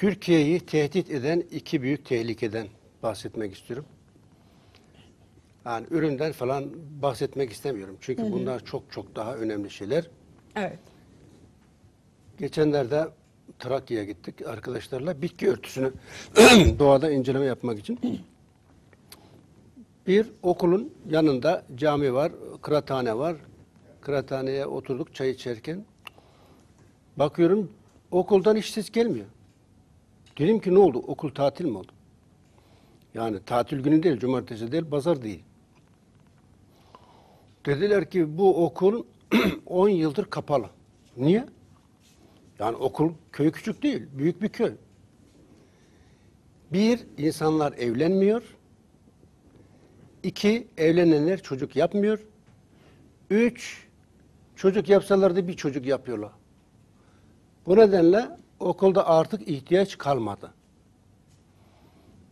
Türkiye'yi tehdit eden iki büyük tehlikeden bahsetmek istiyorum. Yani üründen falan bahsetmek istemiyorum. Çünkü bunlar çok çok daha önemli şeyler. Evet. Geçenlerde Trakya'ya gittik arkadaşlarla bitki örtüsünü doğada inceleme yapmak için. Bir okulun yanında cami var, kıraathane var. Kıraathaneye oturduk çay içerken. Bakıyorum okuldan hiç ses gelmiyor. Dedim ki ne oldu? Okul tatil mi oldu? Yani tatil günü değil, cumartesi değil, pazar değil. Dediler ki bu okul 10 yıldır kapalı. Niye? Yani okul köy küçük değil, büyük bir köy. Bir, insanlar evlenmiyor. İki, evlenenler çocuk yapmıyor. Üç, çocuk yapsalar da bir çocuk yapıyorlar. Bu nedenle okulda artık ihtiyaç kalmadı.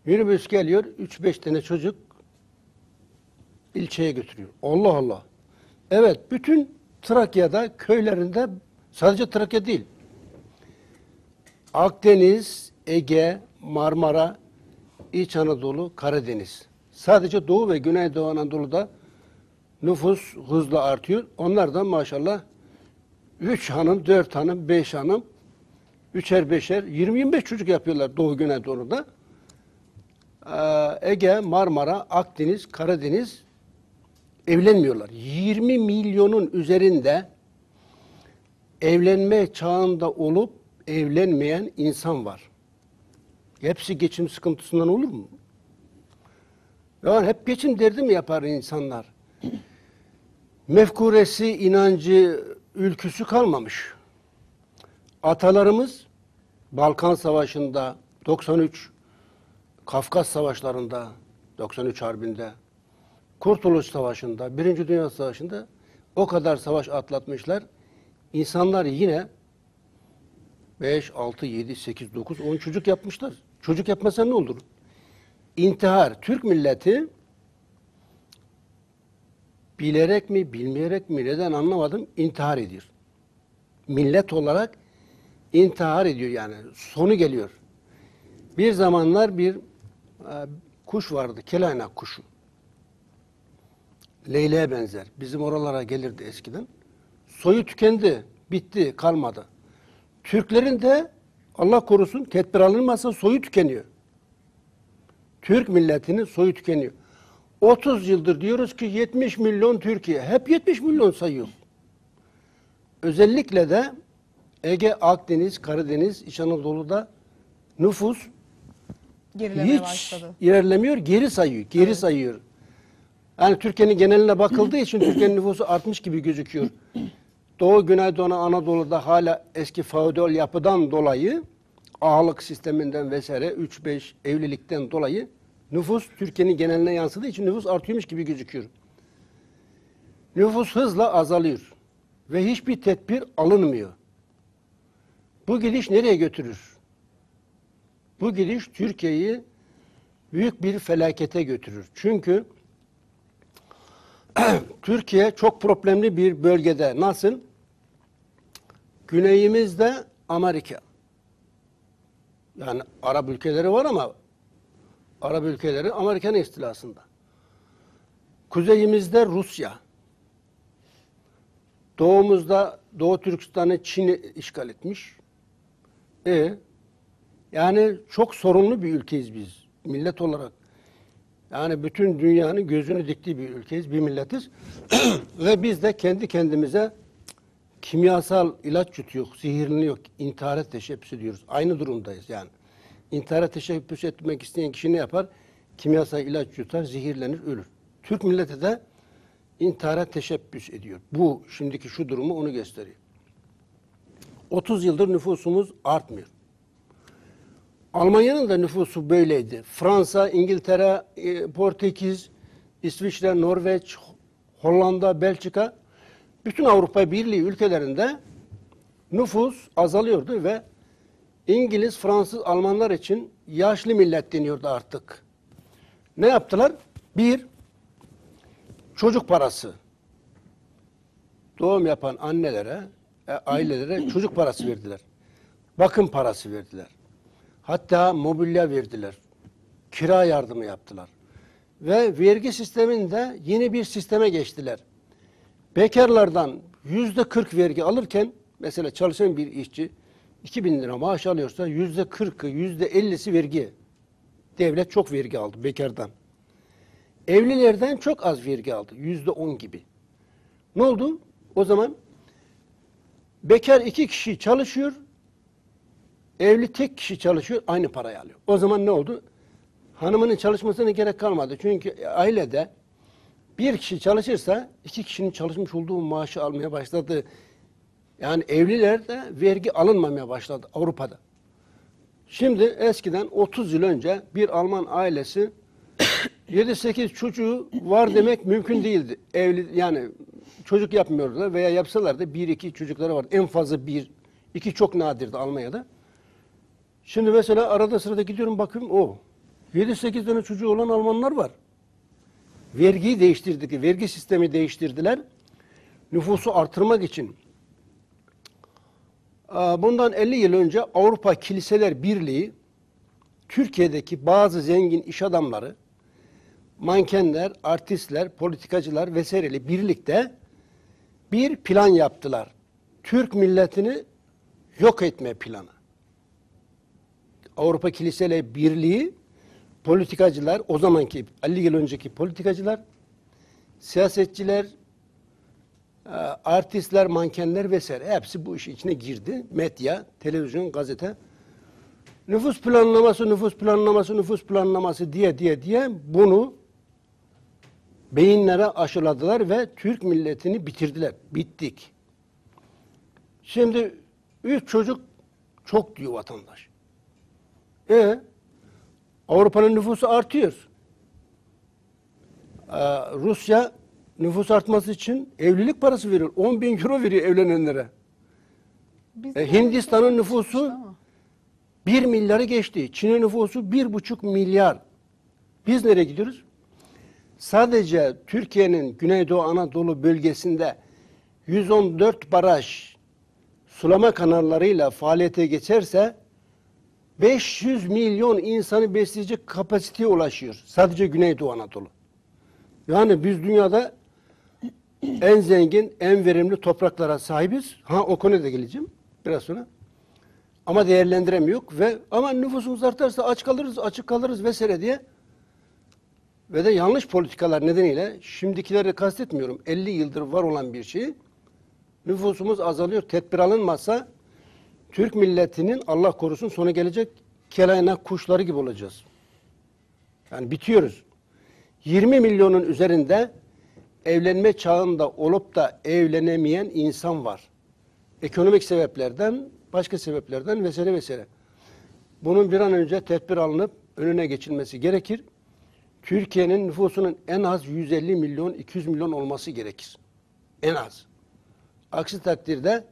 Minibüs geliyor, üç beş tane çocuk ilçeye götürüyor. Allah Allah. Evet, bütün Trakya'da, köylerinde, sadece Trakya değil, Akdeniz, Ege, Marmara, İç Anadolu, Karadeniz. Sadece Doğu ve Güneydoğu Anadolu'da nüfus hızla artıyor. Onlar da maşallah 3 hanım, 4 hanım, 5 hanım, üçer beşer, 20-25 çocuk yapıyorlar Doğu Güneydoğu'da. Ee, Ege, Marmara, Akdeniz, Karadeniz evlenmiyorlar. 20 milyonun üzerinde evlenme çağında olup evlenmeyen insan var. Hepsi geçim sıkıntısından olur mu? Yani hep geçim derdi mi yapar insanlar? Mefkuresi, inancı, ülküsü kalmamış. Atalarımız Balkan Savaşı'nda, 93, Kafkas Savaşları'nda, 93 Harbi'nde, Kurtuluş Savaşı'nda, Birinci Dünya Savaşı'nda o kadar savaş atlatmışlar. İnsanlar yine 5, 6, 7, 8, 9, 10 çocuk yapmışlar. Çocuk yapmasa ne olur? İntihar. Türk milleti bilerek mi, bilmeyerek mi, neden anlamadım, intihar ediyor. Millet olarak intihar ediyor yani. Sonu geliyor. Bir zamanlar bir e, kuş vardı, kelaynak kuşu. Leyleğe benzer. Bizim oralara gelirdi eskiden. Soyu tükendi, bitti, kalmadı. Türklerin de Allah korusun tedbir alınmazsa soyu tükeniyor. Türk milletinin soyu tükeniyor. 30 yıldır diyoruz ki 70 milyon Türkiye. Hep 70 milyon sayıyor. Özellikle de Ege, Akdeniz, Karadeniz, İç Anadolu'da nüfus Gerilemeye hiç başladı. ilerlemiyor, geri sayıyor, geri sayıyor. Yani Türkiye'nin geneline bakıldığı için Türkiye'nin nüfusu artmış gibi gözüküyor. Doğu, Güneydoğu, Anadolu'da hala eski feodal yapıdan dolayı ağalık sisteminden vesaire 3-5 evlilikten dolayı nüfus Türkiye'nin geneline yansıdığı için nüfus artıyormuş gibi gözüküyor. Nüfus hızla azalıyor ve hiçbir tedbir alınmıyor. Bu gidiş nereye götürür? Bu gidiş Türkiye'yi büyük bir felakete götürür. Çünkü Türkiye çok problemli bir bölgede. Nasıl? Güneyimizde Amerika. Yani Arap ülkeleri var ama Arap ülkeleri Amerikan istilasında. Kuzeyimizde Rusya. Doğumuzda Doğu Türkistan'ı Çin işgal etmiş. E yani çok sorunlu bir ülkeyiz biz millet olarak. Yani bütün dünyanın gözünü diktiği bir ülkeyiz, bir milletiz. Ve biz de kendi kendimize kimyasal ilaç yutuyor, zehirleniyor, intihara teşebbüs ediyoruz. Aynı durumdayız yani. İntihara teşebbüs etmek isteyen kişi ne yapar? Kimyasal ilaç yutar, zehirlenir, ölür. Türk milleti de intihara teşebbüs ediyor. Bu şimdiki şu durumu onu gösteriyor. 30 yıldır nüfusumuz artmıyor. Almanya'nın da nüfusu böyleydi. Fransa, İngiltere, e, Portekiz, İsviçre, Norveç, Hollanda, Belçika, bütün Avrupa Birliği ülkelerinde nüfus azalıyordu ve İngiliz, Fransız, Almanlar için yaşlı millet deniyordu artık. Ne yaptılar? Bir, çocuk parası. Doğum yapan annelere, e, ailelere çocuk parası verdiler. Bakım parası verdiler. Hatta mobilya verdiler. Kira yardımı yaptılar. Ve vergi sisteminde yeni bir sisteme geçtiler. Bekarlardan yüzde 40 vergi alırken mesela çalışan bir işçi 2000 lira maaş alıyorsa yüzde 40'ı yüzde 50'si vergi. Devlet çok vergi aldı bekardan. Evlilerden çok az vergi aldı. Yüzde 10 gibi. Ne oldu? O zaman bekar iki kişi çalışıyor. Evli tek kişi çalışıyor. Aynı parayı alıyor. O zaman ne oldu? Hanımının çalışmasına gerek kalmadı. Çünkü ailede bir kişi çalışırsa iki kişinin çalışmış olduğu maaşı almaya başladı. Yani evlilerde vergi alınmamaya başladı Avrupa'da. Şimdi eskiden 30 yıl önce bir Alman ailesi 7-8 çocuğu var demek mümkün değildi. Evli yani çocuk yapmıyorlar veya yapsalar da bir iki çocukları var. En fazla bir, iki çok nadirdi Almanya'da. Şimdi mesela arada sırada gidiyorum bakıyorum o 7-8 tane çocuğu olan Almanlar var. Vergiyi değiştirdik, vergi sistemi değiştirdiler. Nüfusu artırmak için. Bundan 50 yıl önce Avrupa Kiliseler Birliği Türkiye'deki bazı zengin iş adamları, mankenler, artistler, politikacılar vesaireli birlikte bir plan yaptılar. Türk milletini yok etme planı. Avrupa Kiliseler Birliği politikacılar, o zamanki 50 yıl önceki politikacılar, siyasetçiler, e, artistler, mankenler vesaire hepsi bu işin içine girdi. Medya, televizyon, gazete. Nüfus planlaması, nüfus planlaması, nüfus planlaması diye diye diye bunu beyinlere aşıladılar ve Türk milletini bitirdiler. Bittik. Şimdi üç çocuk çok diyor vatandaş. E Avrupa'nın nüfusu artıyor. Ee, Rusya nüfus artması için evlilik parası veriyor. 10 bin euro veriyor evlenenlere. Biz E, de Hindistan'ın nüfusu ama 1 milyarı geçti. Çin'in nüfusu 1,5 milyar. Biz nereye gidiyoruz? Sadece Türkiye'nin Güneydoğu Anadolu bölgesinde 114 baraj sulama kanallarıyla faaliyete geçerse 500 milyon insanı besleyecek kapasiteye ulaşıyor. Sadece Güneydoğu Anadolu. Yani biz dünyada en zengin, en verimli topraklara sahibiz. Ha o konuya da geleceğim biraz sonra. Ama değerlendiremiyor ve ama nüfusumuz artarsa aç kalırız, açık kalırız vesaire diye ve de yanlış politikalar nedeniyle şimdikileri kastetmiyorum. 50 yıldır var olan bir şey. Nüfusumuz azalıyor. Tedbir alınmazsa Türk milletinin Allah korusun sonu gelecek kelaynak kuşları gibi olacağız. Yani bitiyoruz. 20 milyonun üzerinde evlenme çağında olup da evlenemeyen insan var. Ekonomik sebeplerden, başka sebeplerden vesaire vesaire. Bunun bir an önce tedbir alınıp önüne geçilmesi gerekir. Türkiye'nin nüfusunun en az 150 milyon, 200 milyon olması gerekir. En az. Aksi takdirde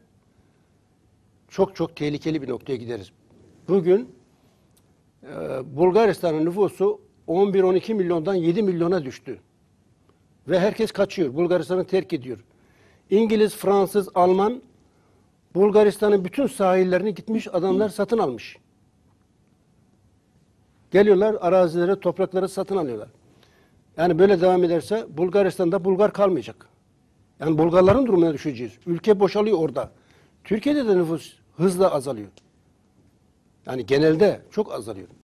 çok çok tehlikeli bir noktaya gideriz. Bugün e, Bulgaristan'ın nüfusu 11-12 milyondan 7 milyona düştü. Ve herkes kaçıyor. Bulgaristan'ı terk ediyor. İngiliz, Fransız, Alman Bulgaristan'ın bütün sahillerini gitmiş adamlar satın almış. Geliyorlar arazileri, toprakları satın alıyorlar. Yani böyle devam ederse Bulgaristan'da Bulgar kalmayacak. Yani Bulgarların durumuna düşeceğiz. Ülke boşalıyor orada. Türkiye'de de nüfus hızla azalıyor. Yani genelde çok azalıyor.